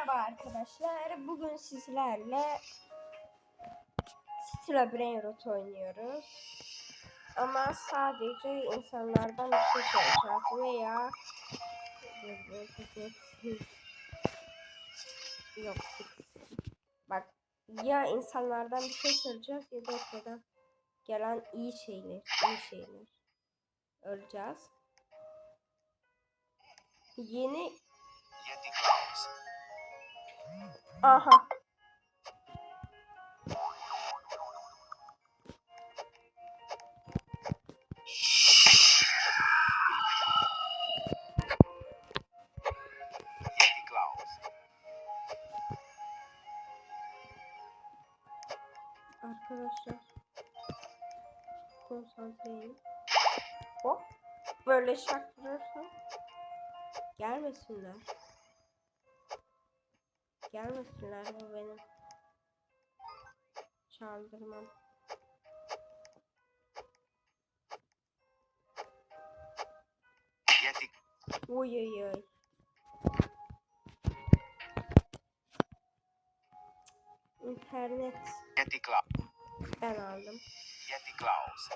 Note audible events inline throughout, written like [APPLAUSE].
Merhaba arkadaşlar. Bugün sizlerle Stila Brainrot oynuyoruz. Ama sadece insanlardan bir şey çalacağız veya Yok. Bak ya insanlardan bir şey çalacağız ya da ekstradan gelen iyi şeyler, iyi şeyler. Öleceğiz. Yeni. Aha. Arkadaşlar. Konsantreyim. Hop. Böyle şaktırırsam. Gelmesinler. Gelmesinler bu benim. Çaldırmam. Uy uy uy. İnternet Yeti ben aldım. Yeti Claus.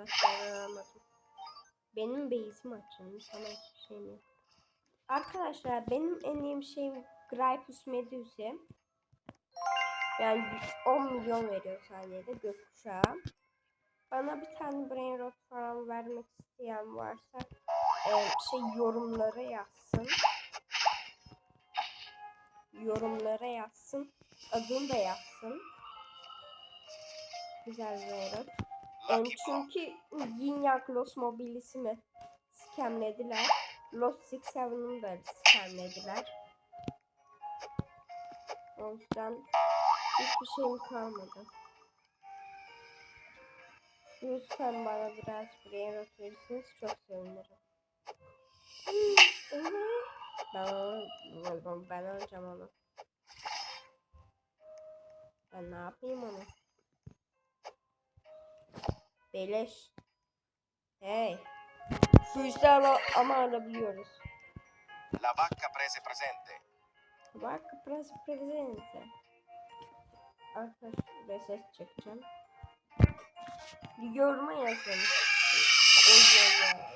Arkadaşlar ben almadım. Benim base'im açılmış ama hiçbir şeyim yok. Arkadaşlar benim en iyi şeyim Gripus Medusa. Yani 10 milyon veriyor saniyede gökkuşağı. Bana bir tane brain rot falan vermek isteyen varsa e, şey yorumlara yazsın. Yorumlara yazsın. Adını da yazsın. Güzel brain rot. Block. çünkü Yin Yang Los Mobilis'i mi scamlediler. Lost Six Seven'ı da scamlediler. O yüzden hiçbir şeyim kalmadı. Lütfen bana biraz brain rot verirseniz çok sevinirim. Ben onu, ben, ben alacağım onu. Ben ne yapayım onu? Beleş. Hey. İşler ama, alabiliyoruz. La vacca prese presente. Bak biraz presente. Arkadaşlar bir ses çekeceğim. Bir yoruma yazın. En sevdiğim.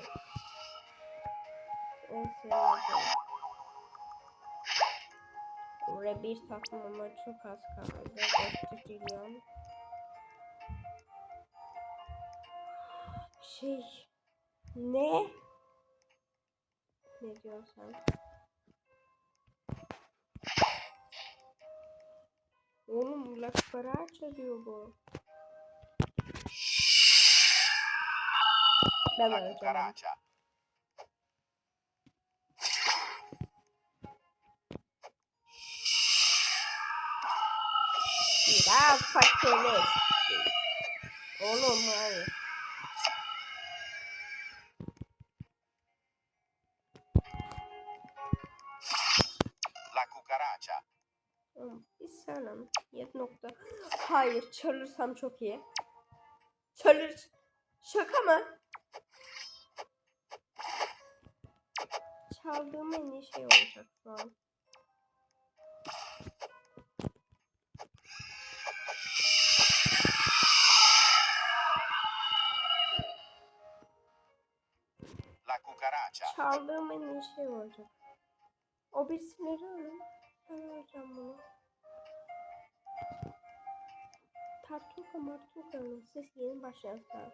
Oraya bir takım ama çok az kaldı. Gösteriyorum. Şey. Ne? Ne diyorsun sen? Oğlum la para çalıyor bu. Ben cucaracha. Biraz fakirlik. Oğlum hayır. Hayır çalırsam çok iyi. Çalır. Şaka mı? Çaldığım en iyi şey olacak şu an. Çaldığım en iyi şey olacak. O birisileri alın. Ben alacağım bunu. Tartuka martuka alın. Siz yeni başlayansınız.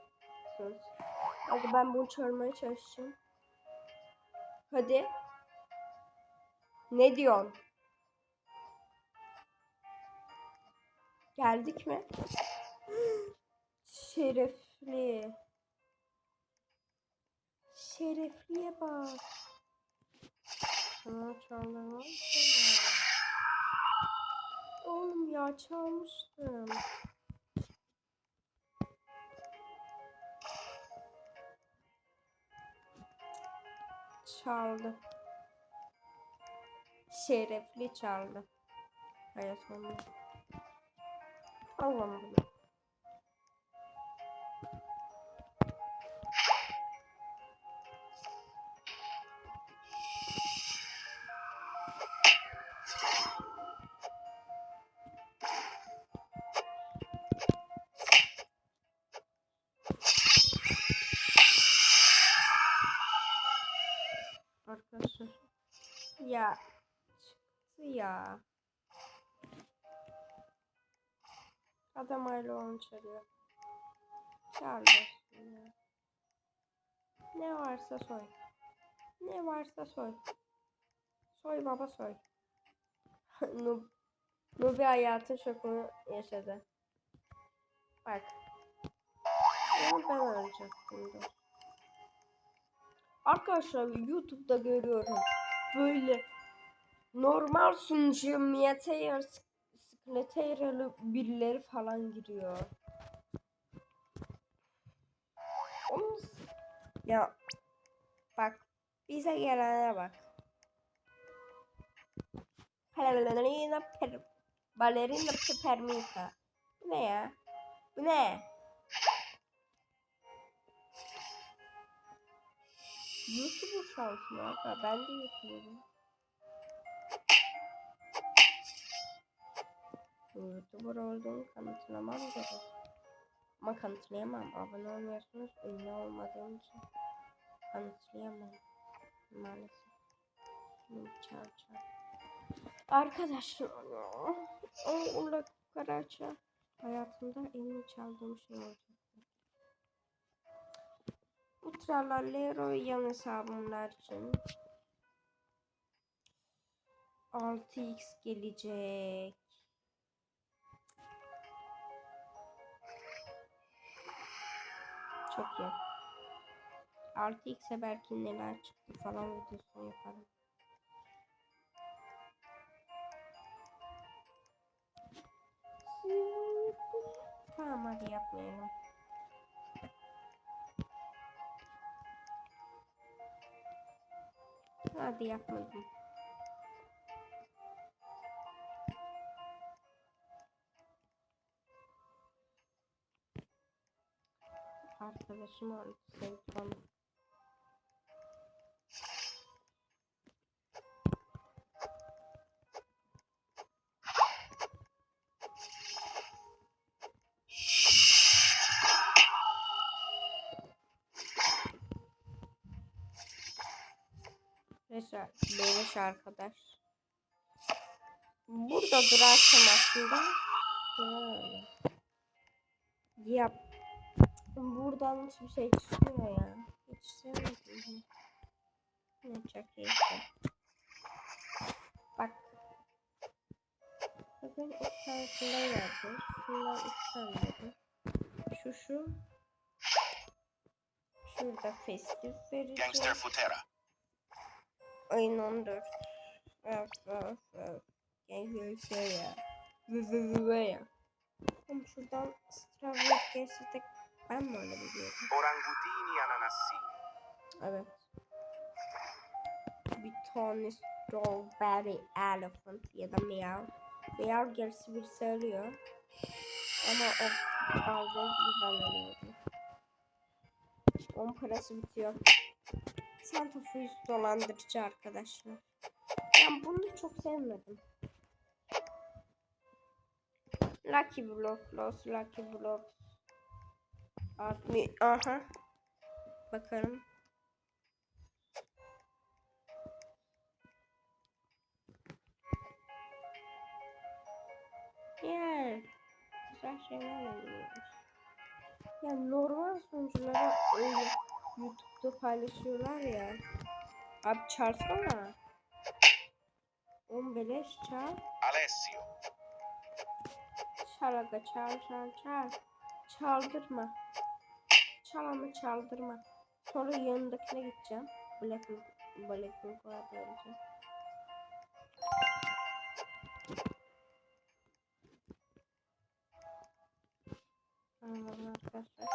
Hadi ben bunu çalmaya çalışacağım. Hadi. Ne diyorsun? Geldik mi? [GASPS] Şerefli. Şerefliye bak. Aa çaldırmam Oğlum ya çalmıştım. Çaldı. Şerefli çaldı. Hayat sonu. Allah'ım. Hala onu çağırıyor. Çağır ya. Ne varsa soy. Ne varsa soy. Soy baba soy. [LAUGHS] Nub Nubi hayatın şokunu yaşadı. Bak. Bunu ben ölecektim dur. Arkadaşlar YouTube'da görüyorum. Böyle normal sunucu Miateyer Skleteyer'lı birileri falan giriyor. Onu s- ya bak bize gelene bak. Ballerina per Ballerina Peppermint. Bu ne ya? Bu ne? YouTuber şansım aga. Ben de YouTuber'ım. YouTuber olduğumu kanıtlamam gerek. Ama kanıtlayamam. Abone olmuyorsunuz. Ünlü olmadığım için. Kanıtlayamam. Maalesef. Şimdi çağır çağır. Arkadaşlar. Allah Karaça. Hayatımda en iyi çaldığım şey olacak. Bu Tralallero yan hesabımlar için 6x gelecek. Çok iyi. 6x'e belki neler çıktı falan videosunu yaparım. Tamam hadi yapmayalım. Hadi yapmadım. Arkadaşım oldu sevdim. Neyse Beyleş arkadaş. Burada durarsam aslında. Buradan hiçbir şey çıkmıyor ya. Hiç sevmedim. Ne çok iyi. Bak. Bakın üç tanesinden verdi. Şundan üç tane verdi. Şu şu. Şurada festif vereceğim. Gangster Futera. Ayın 14. Öf öf öf. Gel şey ya. Vı vı vı ya. Şuradan Strawberry de ben mi öyle biliyorum? Orangutini ananassini. Evet. Bir tane Strawberry Elephant ya da Meow. Meow gerisi bir söylüyor. Ama o gibi ben ölüyorum. Onun parası bitiyor. Santa Fuyuz dolandırıcı arkadaşlar. Ben bunu çok sevmedim. Lucky Block, Lost Lucky Block. 60, aha. Bakalım. Yeah. Güzel şeyler oluyormuş. Ya normal sunuculara öyle YouTube'da paylaşıyorlar ya. Abi çağırsana. On beleş çağır. Alessio. Çal aga çal çal çal. Çaldırma. Çal ama çaldırma. Sonra yanındakine gideceğim. Black Black var böylece. Anladım arkadaşlar.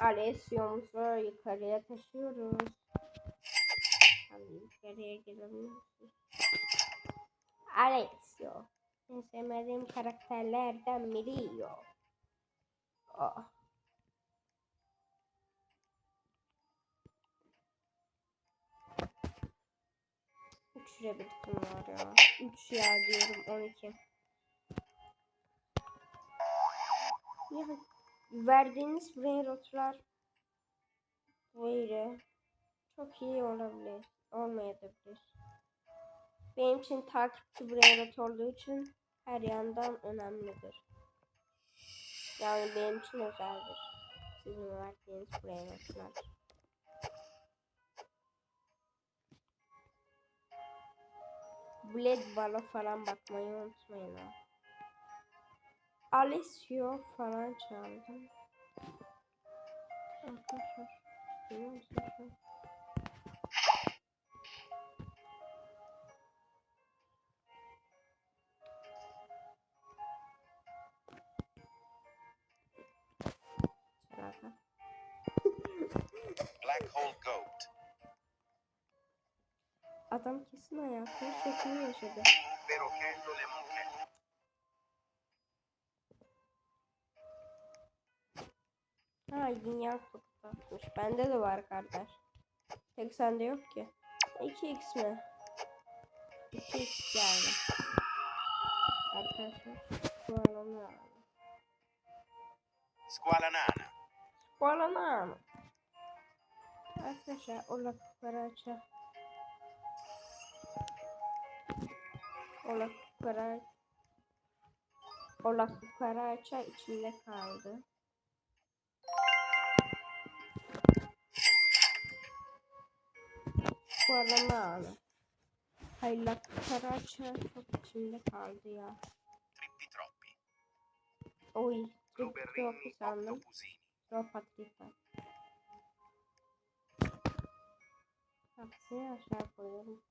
Alessio'muzu yukarıya taşıyoruz. Hadi yukarıya gelebilir misin? Alexio. En sevmediğim karakterlerden biri yok. Oh. Üç rebirtim var ya. Üç ya diyorum on iki. Ya verdiğiniz railroadlar böyle çok iyi olabilir. Olmayabilir. Benim için takipçi railroad olduğu için her yandan önemlidir. Yani benim için özeldir. Sizin verdiğiniz railroadlar. Blade Ball'a falan bakmayı unutmayın ha. Alessio falan çaldım. Arkadaşlar. Duyuyor musunuz? Black Hole Goat. Adam kesin hayatını şeklini yaşadı. Ha yin yang tutmuş. Bende de var kardeş. Tek sende yok ki. 2x mi? 2x geldi. Arkadaşlar. Şu an onu aldım. Squala nana. Koalana mı? Arkadaşlar o lakıkları açar. Ho O para Olak paraça calde kaldı. Bu adamı aldı. Hayla paraça çok içinde kaldı ya. Oy, troppi sandım. Troppa trippa. Hepsini aşağı koyalım.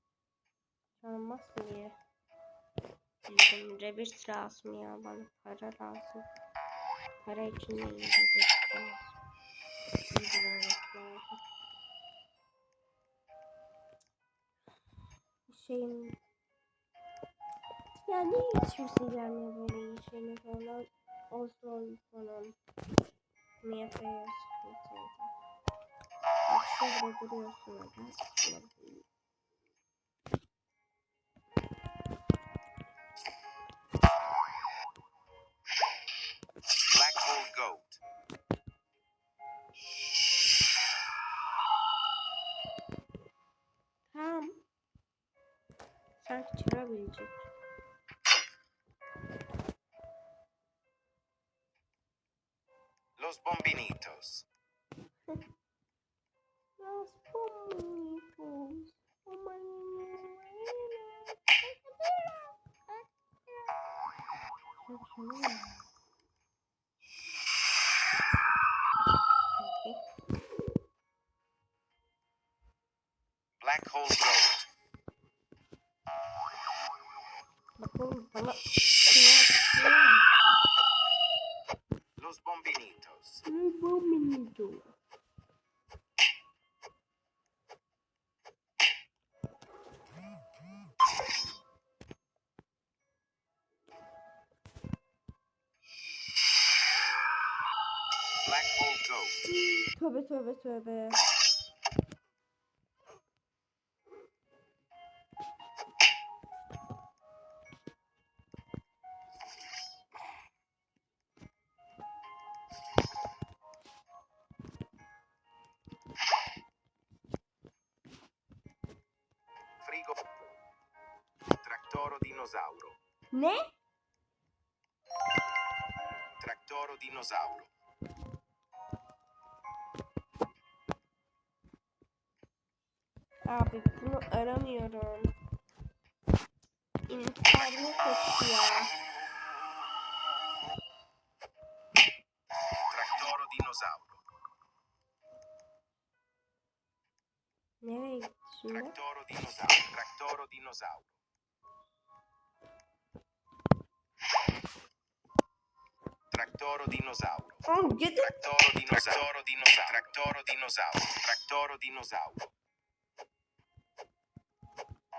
Çalınmaz mı diye. Bizim rebirth lazım ya bana para lazım. Para için de. Şeyim... Ya niye hiç kimse gelmiyor böyle iyi şeyler falan? Oslo falan. Ne yapıyoruz? Bak şurada duruyorsun orada. Çalabilecek. Los Bombinitos. Los bonitos. Black [LAUGHS] Tövbe tövbe tövbe. Frigo. Tractoro dinosauro. Ne? Tractoro dinosauro. Abi bunu aramıyorum. İntiharını kötü ya. Tractoro dinosauro. Nereye gitti şimdi? Tractoro dinosauro. Tractoro dinosauro. Tractoro dinosauro. Gidin. Tractoro dinosauro. Tractoro dinosauro. Tractoro dinosauro. Tractoro dinosauro.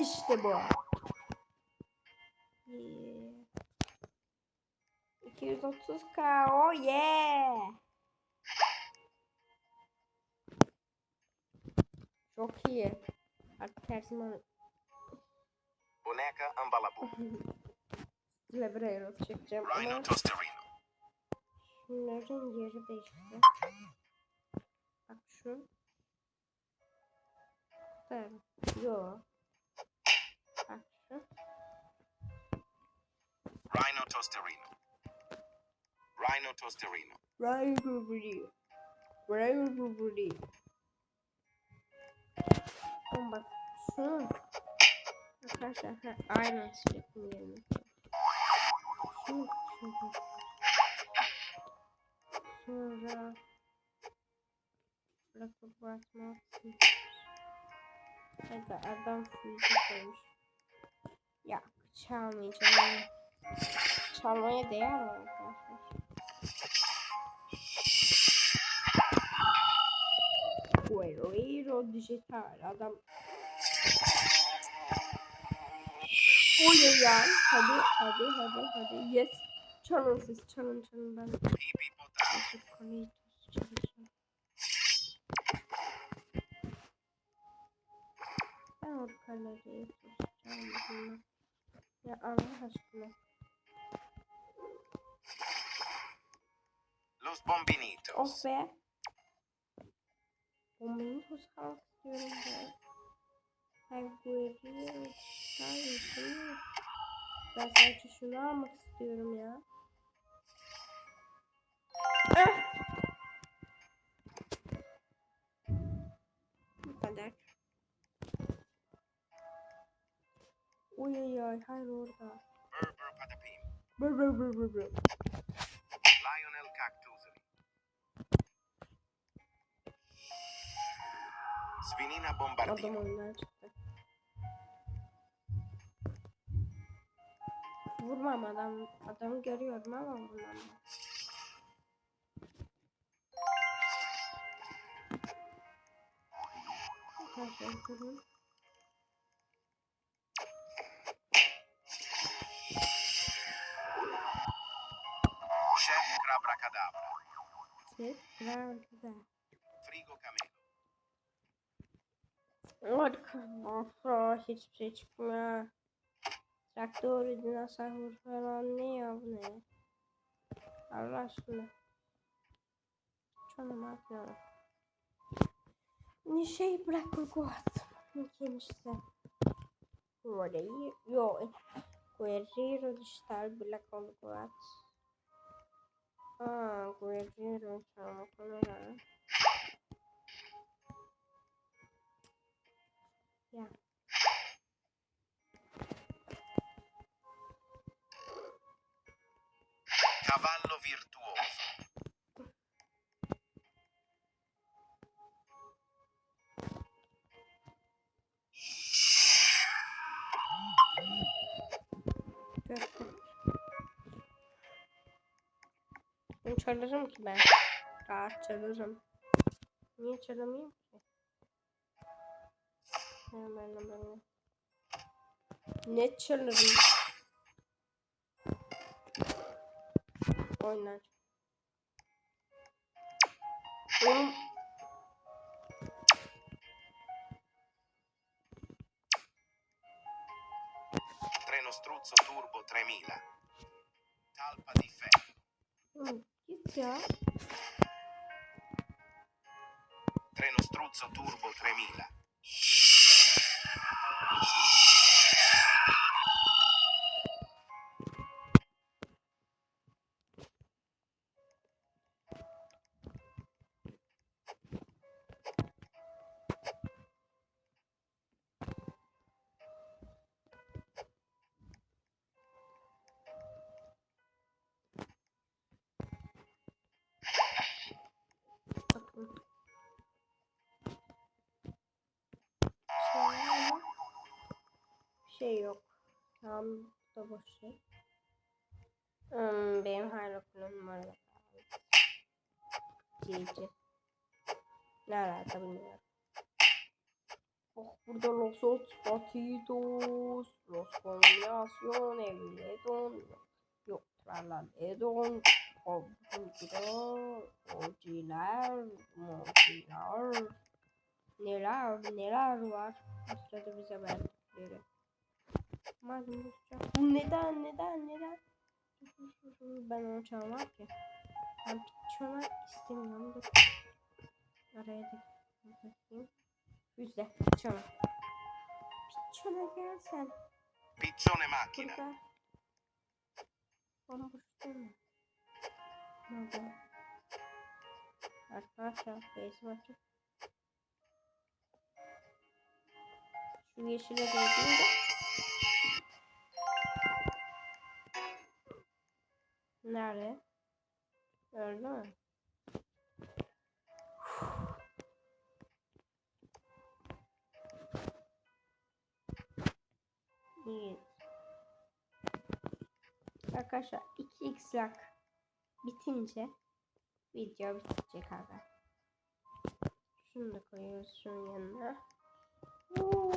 İşte bu. 230k oh yeah. Çok iyi. Artık tersini Boneca ambalabu. Lebreros çekeceğim Rhino ama Tostarino. şunların yeri değişti. Bak şu. Ben. Yo. Bak şu. Rhino Tosterino. Rhino Tosterino. Rivalry. Rivalry. Ama bak şunu. Arkadaşlar ha, aynen sürekli yerine. Şunu şunu. Sonra bırakıp bırakmak Hadi adam füze koymuş. Ya çalmayacağım. Çalmaya değer mi arkadaşlar? Guerrero dijital adam. Oy ay. Hadi hadi hadi hadi. Yes. Çalın siz çalın çalın ben. Konuyu çalışacağım. Ben o kaloriyi tutacağım. Ya Allah aşkına. Los Bombinitos. Oh be. Bombayı tutmak istiyorum ben. Guerrero dijital Ben sadece şunu almak istiyorum ya. Uy uy uy hayır orada. Bır bır bır bır bır. Lionel Cactusoli. Svinina Adam Bombardino. oyundan çıktı. Vurmam adam. Adamı görüyorum ama vurmam. Arkadaşlar durun. Frigo Camelo. Arkadaşlar hiçbir şey çıkmıyor. Traktör, dinozor falan ne ya bu ne? Allah aşkına. Canım atmıyorum. Ne şey bırak Guat. Kimse. Orayı yo. Guerrero dijital Black Guat. Aa, Guerrero tamam kolay. Ya. Cavallo virtuoso. Ben çalarım ki ben. Rahat çalarım. Niye çalamayayım ki? Hemen hemen. Ne çalarım? Oynar. Oğlum. Ya. Treno struzzo turbo 3000. Alaka bilmiyorum. Oh burada Los Patitos, Los Combinación, Evledon. Yok Tralala Edon. Obudro. Ociler. Mociler. Neler neler var. Bu sırada bize verdikleri. Madem bu. Neden neden neden? Ben onu çalmam ki. Ben piçona istemiyorum. Dur. Araya da bakayım. Yüzde piçona. Piçona gel sen. Piccione macchina. Burada. Değil mi? Nerede? Arkadaşlar base'im açık. Şu yeşile değdiğinde Nerede? Öldü mü? Arkadaşlar 2x lag bitince video bitecek abi. Şunu da koyuyoruz şunun yanına. Oo.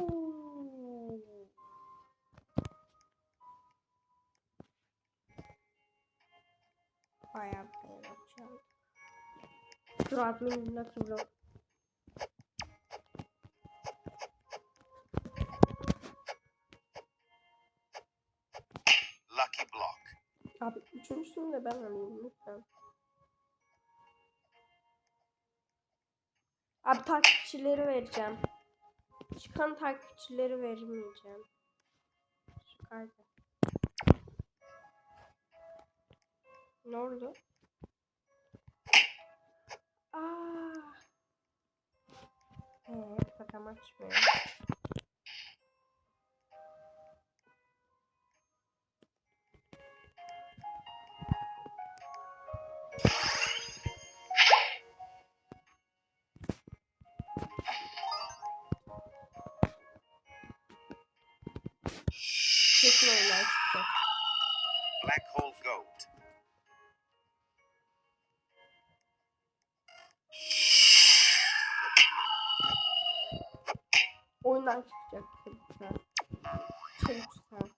Bayağı bayağı açalım. Dur admin nasıl blok? Abi üçüncüsünü de ben alayım lütfen. Abi takipçileri vereceğim. Çıkan takipçileri vermeyeceğim. Şu kaydı. Ne oldu? Aa. Evet, açmıyor. Kesin Oyundan çıkacak çocuklar. Çocuklar.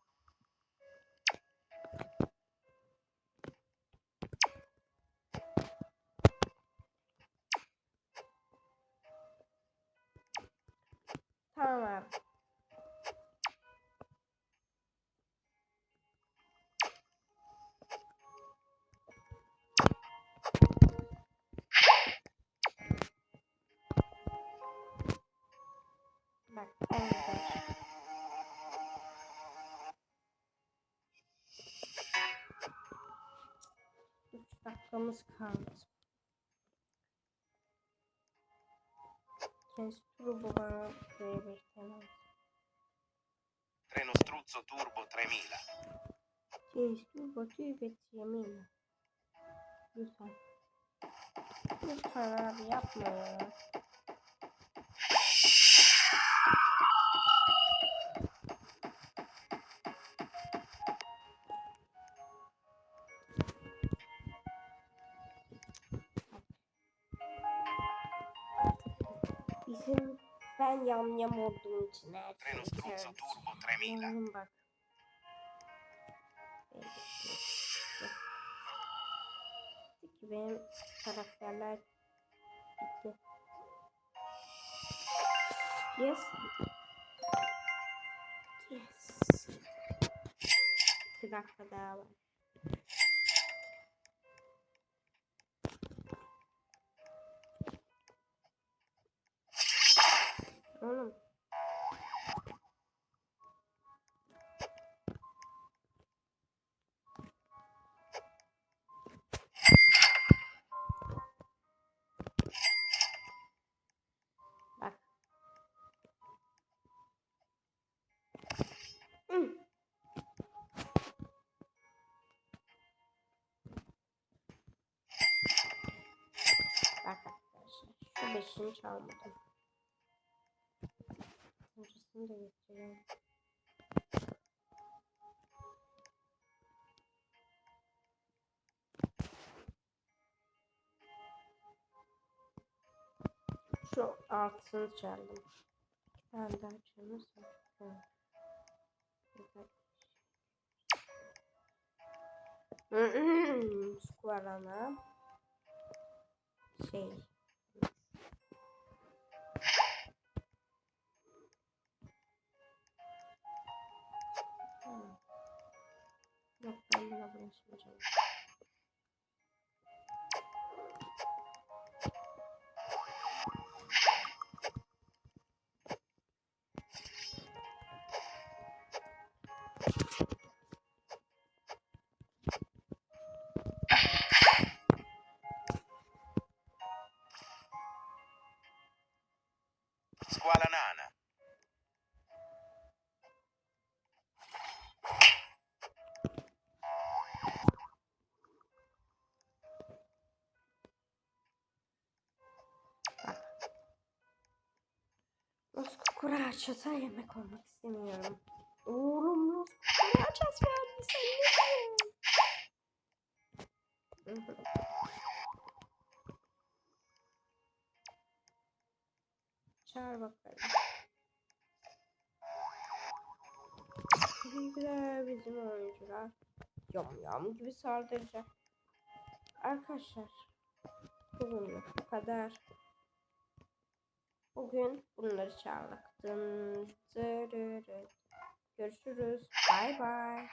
Dakikamız kaldı. Kendisi turbo bana buraya beklemez. Treno struzzo turbo 3000. Kendisi turbo tüybet yeminle. Lütfen. Lütfen abi yapma ya. Ben yamyam olduğum için her Treno şeyi struzzo tercih turbo 3000. Oğlum bak. Peki benim karakterler bitti. Yes. Yes. İki dakika daha var. Beşini çalmadım. Öncesini de getireyim. Şu altını çaldım. Ben daha çalırsam çok güzel. Squarana. Şey. Yok ben buna bulaşmayacağım. Squala cucarachas'a yemek olmak istemiyorum. Oğlum los cucarachas verdi sen ne diyorsun? Çağır bakalım. Bizimkiler bizim oyuncular. Yam yam gibi saldıracak. Arkadaşlar. Bugünlük bu kadar. Bugün bunları dırırı. Görüşürüz. Bay bay.